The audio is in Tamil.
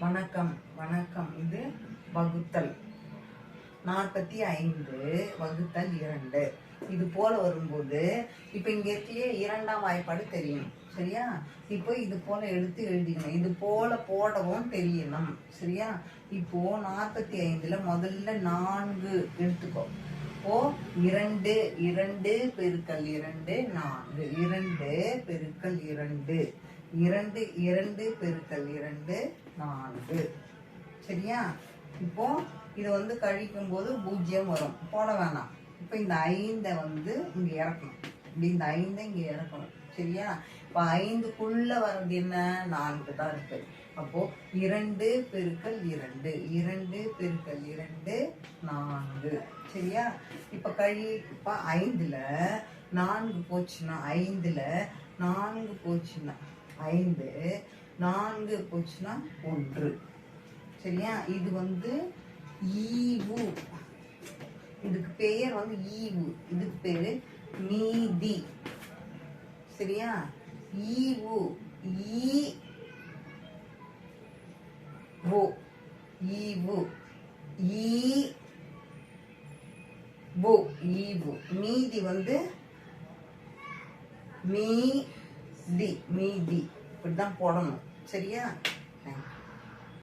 வணக்கம் வணக்கம் இது வகுத்தல். நாற்பத்தி ஐந்து வகுத்தல் இரண்டு. இது போல வரும்போது இப்போ இங்கே இருக்கலையே இரண்டாம் வாய்ப்பாடு தெரியும். சரியா? இப்போ இது போல எடுத்து எழுதிக்கணும். இது போல போடவும் தெரியணும். சரியா? இப்போ நாற்பத்தி ஐந்துல முதல்ல நான்கு எடுத்துக்கோ. இப்போ இரண்டு இரண்டு பெருக்கல் இரண்டு நான்கு. இரண்டு பெருக்கல் இரண்டு. இரண்டு இரண்டு பெருக்கல் இரண்டு நான்கு. சரியா? இப்போ இதை வந்து கழிக்கும் போது பூஜ்ஜியம் வரும். போட வேணாம். இப்போ இந்த ஐந்தை வந்து இங்க இறக்கணும். இப்படி இந்த ஐந்தை இங்க இறக்கணும். சரியா? இப்போ ஐந்துக்குள்ள வர்றது என்ன? நான்கு தான் இருக்கு. அப்போ இரண்டு பெருக்கல் இரண்டு இரண்டு பெருக்கல் இரண்டு நான்கு. சரியா? இப்ப கழி இப்ப ஐந்துல நான்கு போச்சுன்னா ஐந்துல நான்கு போச்சுன்னா ஐந்து நான்கு போச்சுன்னா ஒன்று. சரியா? இது வந்து ஈவு. இதுக்கு பெயர் வந்து ஈவு. இதுக்கு பேர் நீதி. சரியா? ஈவு. ஈ ஓ ஈவு. ஈ போ ஈவு. மீதி வந்து மீதி மீதி. இப்படிதான் போடணும் சரியா தேங்க்யூ.